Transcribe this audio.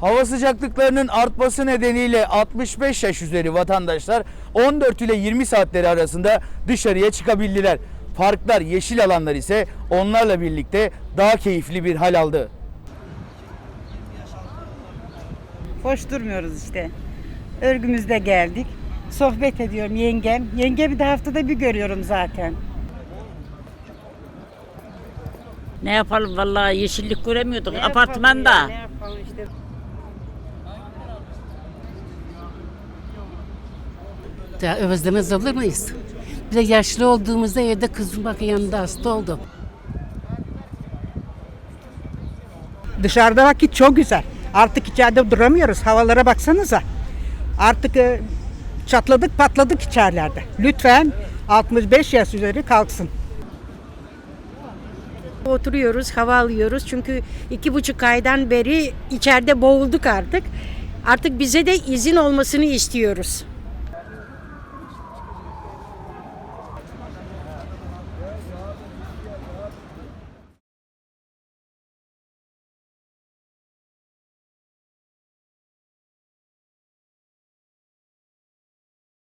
Hava sıcaklıklarının artması nedeniyle 65 yaş üzeri vatandaşlar 14 ile 20 saatleri arasında dışarıya çıkabildiler. Parklar, yeşil alanlar ise onlarla birlikte daha keyifli bir hal aldı. Boş durmuyoruz işte. Örgümüzde geldik. Sohbet ediyorum yengem. Yengemi de haftada bir görüyorum zaten. Ne yapalım vallahi yeşillik göremiyorduk Ne yapalım apartmanda. ya, ne yapalım işte. Ya özlemez olur muyuz? Bir de yaşlı olduğumuzda evde kızım bak yanında hasta oldu. Dışarıda vakit çok güzel. Artık içeride duramıyoruz. Havalara baksanıza. Artık e, çatladık patladık içerilerde. Lütfen 65 yaş üzeri kalksın. Oturuyoruz, hava alıyoruz. Çünkü iki buçuk aydan beri içeride boğulduk artık. Artık bize de izin olmasını istiyoruz.